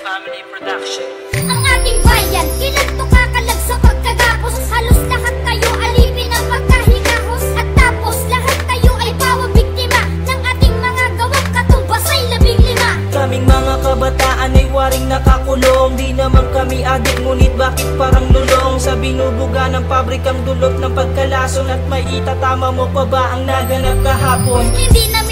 Family Production. Ang ating bayan, kailan to kakalag sa pagkagapos Halos lahat tayo alipin ang magkahigahos At tapos lahat tayo ay bawa biktima Ng ating mga gawang katumbas ay labing lima. Kaming mga kabataan ay waring nakakulong. Di naman kami adik ngunit bakit parang lulong? Sa binubuga ng pabrikang dulot ng pagkalason At may itatama mo pa ba ang naganap kahapon? Hindi namin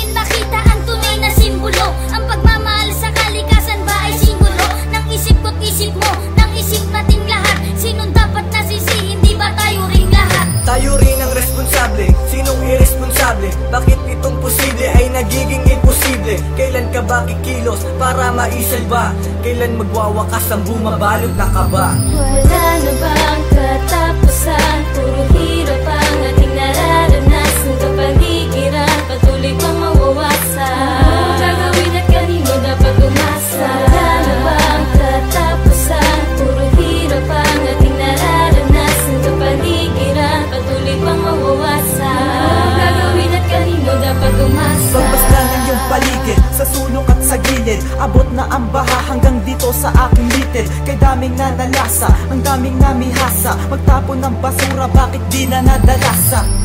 Tayo rin ang responsable, sinong irresponsable? Bakit itong posible ay nagiging imposible? Kailan ka ba kikilos para maisalba? Kailan magwawakas ang bumabalot na kaba? Wala na bang Sa sulok at sa gilid. Abot na ang baha hanggang dito sa aking litid. Kay daming nanalasa, ang daming namihasa. Magtapon ng basura, bakit di na nadalasa?